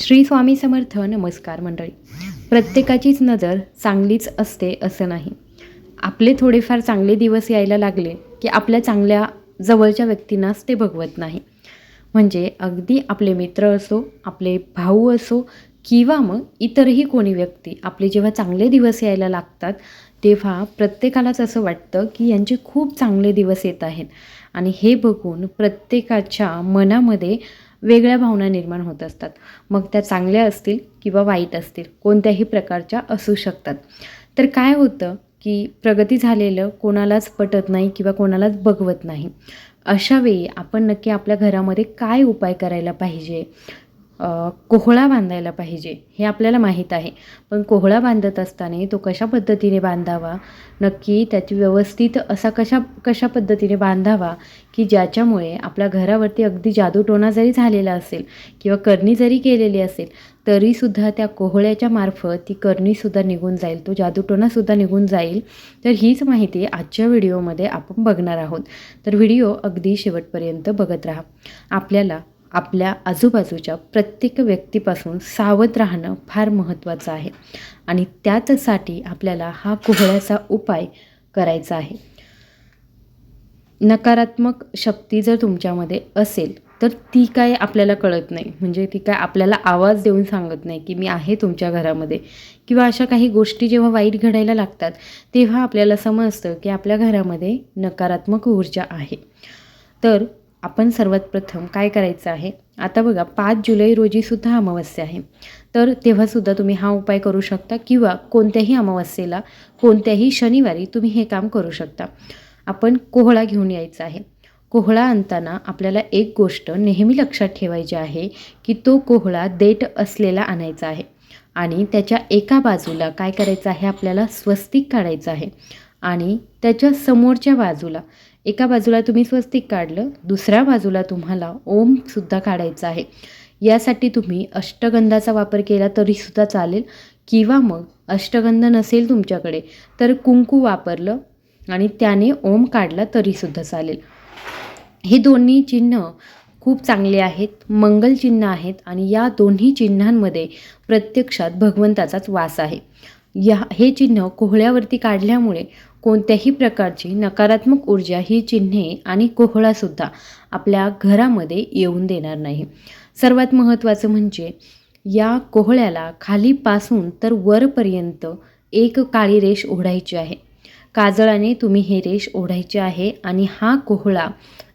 श्री स्वामी समर्थ नमस्कार मंडळी. प्रत्येकाचीच नजर चांगलीच असते असं नाही. आपले थोडेफार चांगले दिवस यायला लागले की आपल्या चांगल्या जवळच्या व्यक्तींनाच ते भगवत नाही. म्हणजे अगदी आपले मित्र असो आपले भाऊ असो किंवा मग इतरही कोणी व्यक्ती आपले जेव्हा चांगले दिवस यायला लागतात तेव्हा प्रत्येकालाच असं वाटतं की यांचे खूप चांगले दिवस येत आहेत. आणि हे बघून प्रत्येकाच्या मनामध्ये वेगळ्या भावना निर्माण होत असतात. मग त्या चांगल्या असतील किंवा वाईट असतील कोणत्याही प्रकारच्या असू शकतात. तर काय होतं की प्रगती झालेलं कोणालाच पटत नाही किंवा कोणालाच बघवत नाही. अशावेळी आपण नक्की आपल्या घरामध्ये काय उपाय करायला पाहिजे? कोहळा बांधायला पाहिजे हे आपल्याला माहीत आहे. पण कोहळा बांधत असताना तो कशा पद्धतीने बांधावा? नक्की त्याची व्यवस्थित असा कशा कशा पद्धतीने बांधावा? की ज्याच्यामुळे आपल्या घरावरती अगदी जादूटोणा जरी झालेला असेल किंवा करणी जरी केलेली असेल तरीसुद्धा त्या कोहळ्याच्या मार्फत ती करणीसुद्धा निघून जाईल तो जादूटोणासुद्धा निघून जाईल. तर हीच माहिती आजच्या व्हिडिओमध्ये आपण बघणार आहोत. तर व्हिडिओ अगदी शेवटपर्यंत बघत राहा. आपल्याला आपल्या आजूबाजूच्या प्रत्येक व्यक्तीपासून सावध राहणं फार महत्त्वाचं आहे. आणि त्याचसाठी आपल्याला हा कोहळ्याचा उपाय करायचा आहे. नकारात्मक शक्ती जर तुमच्यामध्ये असेल तर ती काय आपल्याला कळत नाही. म्हणजे ती काय आपल्याला आवाज देऊन सांगत नाही की मी आहे तुमच्या घरामध्ये. किंवा अशा काही गोष्टी जेव्हा वाईट घडायला लागतात तेव्हा आपल्याला समजतं की आपल्या घरामध्ये नकारात्मक ऊर्जा आहे. तर आपण सर्वात प्रथम काय करायचं आहे? आता बघा पाच जुलै रोजीसुद्धा अमावस्या आहे. तर तेव्हासुद्धा तुम्ही हा उपाय करू शकता किंवा कोणत्याही अमावस्येला कोणत्याही शनिवारी तुम्ही हे काम करू शकता. आपण कोहळा घेऊन यायचा आहे. कोहळा आणताना आपल्याला एक गोष्ट नेहमी लक्षात ठेवायची आहे की तो कोहळा देठ असलेला आणायचा आहे. आणि त्याच्या एका बाजूला काय करायचं आहे? आपल्याला स्वस्तिक काढायचं आहे. आणि त्याच्या समोरच्या बाजूला एका बाजूला तुम्ही स्वस्तिक काढलं दुसऱ्या बाजूला तुम्हाला ओमसुद्धा काढायचं आहे. यासाठी तुम्ही अष्टगंधाचा वापर केला तरीसुद्धा चालेल. किंवा मग अष्टगंध नसेल तुमच्याकडे तर कुंकू वापरलं आणि त्याने ओम काढला तरीसुद्धा चालेल. हे दोन्ही चिन्ह खूप चांगले आहेत मंगल चिन्ह आहेत आणि या दोन्ही चिन्हांमध्ये प्रत्यक्षात भगवंताचाच वास आहे. या हे चिन्ह कोहळ्यावरती काढल्यामुळे कोणत्याही प्रकारची नकारात्मक ऊर्जा ही चिन्हे आणि कोहळासुद्धा आपल्या घरामध्ये येऊन देणार नाही. सर्वात महत्त्वाचं म्हणजे या कोहळ्याला खालीपासून तर वरपर्यंत एक काळी रेष ओढायची आहे. काजळाने तुम्ही हे रेष ओढायचे आहे आणि हा कोहळा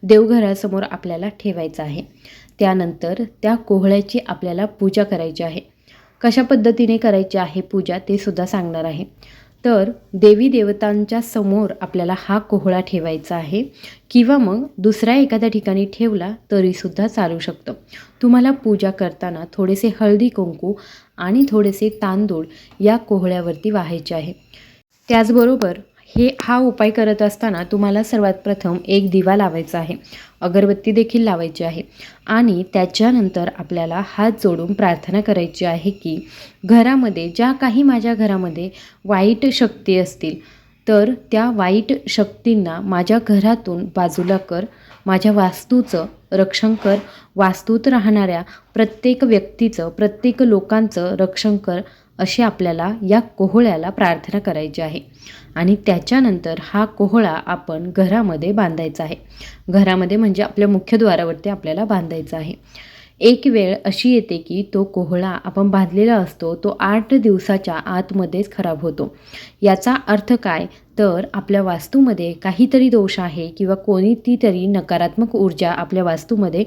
देवघरासमोर आपल्याला ठेवायचा आहे. त्यानंतर त्या कोहळ्याची आपल्याला पूजा करायची आहे. कशा पद्धतीने करायची आहे पूजा ते सुद्धा सांगणार आहे. तर देवी देवतांच्या समोर आपल्याला हा कोहळा ठेवायचा आहे किंवा मग दुसऱ्या एखाद्या ठिकाणी ठेवला तरीसुद्धा चालू शकतं. तुम्हाला पूजा करताना थोडेसे हळदी कुंकू आणि थोडेसे तांदूळ या कोहळ्यावरती वाहायचे आहे. त्याचबरोबर हे हा उपाय करत असताना तुम्हाला सर्वात प्रथम एक दिवा लावायचा आहे. अगरबत्ती देखील लावायची आहे. आणि त्याच्यानंतर आपल्याला हात जोडून प्रार्थना करायची आहे की घरामध्ये ज्या काही माझ्या घरामध्ये वाईट शक्ती असतील तर त्या वाईट शक्तींना माझ्या घरातून बाजूला कर. माझ्या वास्तूचं रक्षण कर. वास्तूत राहणाऱ्या प्रत्येक व्यक्तीचं प्रत्येक लोकांचं रक्षण कर. अशी आपल्याला या कोहळ्याला प्रार्थना करायची आहे. आणि त्याच्यानंतर हा कोहळा आपण घरामध्ये बांधायचा आहे. घरामध्ये म्हणजे आपल्या मुख्यद्वारावरती आपल्याला बांधायचा आहे. एक वेळ अशी येते की तो कोहळा आपण बांधलेला असतो तो आठ दिवसाच्या आतमध्येच खराब होतो. याचा अर्थ काय? तर आपल्या वास्तूमध्ये काहीतरी दोष आहे किंवा कोणती तरी नकारात्मक ऊर्जा आपल्या वास्तूमध्ये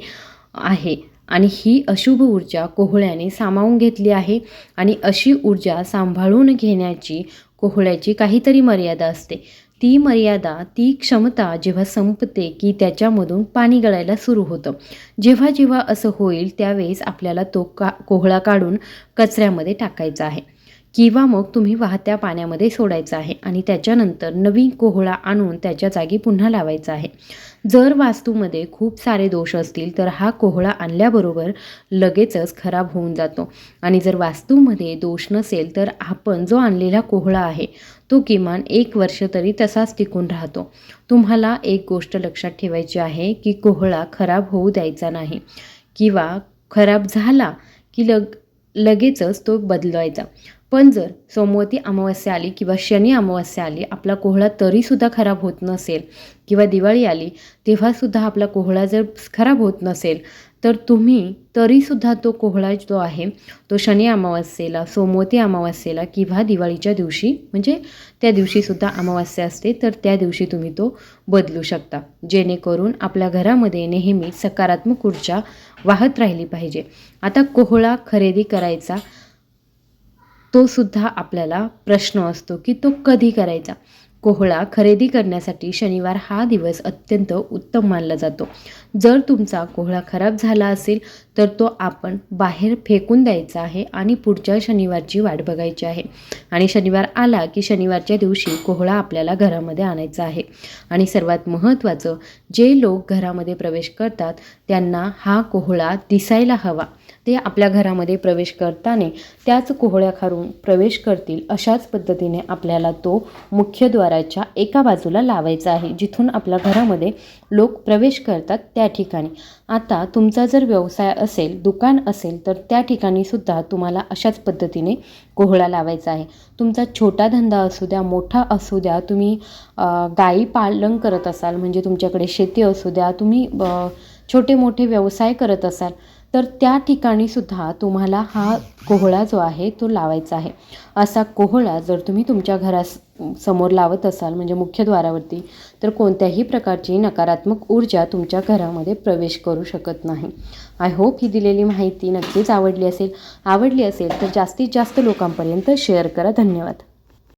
आहे. आणि ही अशुभ ऊर्जा कोहळ्याने सामावून घेतली आहे आणि अशी ऊर्जा सांभाळून घेण्याची कोहळ्याची काहीतरी मर्यादा असते. ती मर्यादा ती क्षमता जेव्हा संपते की त्याच्यामधून पाणी गळायला सुरू होतं. जेव्हा जेव्हा असं होईल त्यावेळेस आपल्याला तो का कोहळा काढून कचऱ्यामध्ये टाकायचा आहे. किंवा मग तुम्ही वाहत्या पाण्यामध्ये सोडायचं आहे आणि त्याच्यानंतर नवीन कोहळा आणून त्याच्या जागी पुन्हा लावायचा आहे. जर वास्तूमध्ये खूप सारे दोष असतील तर हा कोहळा आणल्याबरोबर लगेचच खराब होऊन जातो. आणि जर वास्तूमध्ये दोष नसेल तर आपण जो आणलेला कोहळा आहे तो किमान एक वर्ष तरी तसाच टिकून राहतो. तुम्हाला एक गोष्ट लक्षात ठेवायची आहे की कोहळा खराब होऊ द्यायचा नाही. किंवा खराब झाला की लग लगेचच तो बदलवायचा पण जर सोमवती अमावस्या आली किंवा शनी अमावस्या आली आपला कोहळा तरीसुद्धा खराब होत नसेल किंवा दिवाळी आली तेव्हासुद्धा आपला कोहळा जर खराब होत नसेल तर तुम्ही तरीसुद्धा तो कोहळा जो आहे तो शनी अमावास्येला सोमवती अमावास्येला किंवा दिवाळीच्या दिवशी म्हणजे त्या दिवशीसुद्धा अमावास्या असते तर त्या दिवशी तुम्ही तो बदलू शकता. जेणेकरून आपल्या घरामध्ये नेहमी सकारात्मक ऊर्जा वाहत राहिली पाहिजे. आता कोहळा खरेदी करायचा तो सुद्धा आपल्याला प्रश्न असतो की तो कधी करायचा? कोहळा खरेदी करण्यासाठी शनिवार हा दिवस अत्यंत उत्तम मानला जातो. जर तुमचा कोहळा खराब झाला असेल तर तो आपण बाहेर फेकून द्यायचा आहे आणि पुढच्या शनिवारची वाट बघायची आहे. आणि शनिवार आला की शनिवारच्या दिवशी कोहळा आपल्याला घरामध्ये आणायचा आहे. आणि सर्वात महत्त्वाचं जे लोक घरामध्ये प्रवेश करतात त्यांना हा कोहळा दिसायला हवा. ते आपल्या घरामध्ये प्रवेश करताना त्याच कोहळ्याखारून प्रवेश करतील अशाच पद्धतीने आपल्याला तो मुख्यद्वाराच्या एका बाजूला लावायचा आहे जिथून आपल्या घरामध्ये लोक प्रवेश करतात त्या ठिकाणी. आता तुमचा जर व्यवसाय असेल दुकान असेल तर त्या ठिकाणी सुद्धा तुम्हाला अशाच पद्धतीने कोहळा लावायचा आहे. तुमचा छोटा धंदा असू द्या मोठा असू द्या तुम्ही गाई पालन करत असाल म्हणजे तुमच्याकडे शेती असू द्या तुम्ही छोटे मोठे व्यवसाय करत असाल तर त्या ठिकाणी सुद्धा तुम्हाला हा कोहळा जो आहे तो लावायचा आहे. असा कोहळा जर तुम्ही तुमच्या घरास समोर लावत असाल म्हणजे मुख्यद्वारावरती तर कोणत्याही प्रकारची नकारात्मक ऊर्जा तुमच्या घरामध्ये प्रवेश करू शकत नाही. आय होप ही दिलेली माहिती नक्कीच आवडली असेल. आवडली असेल तर जास्तीत जास्त लोकांपर्यंत शेअर करा. धन्यवाद.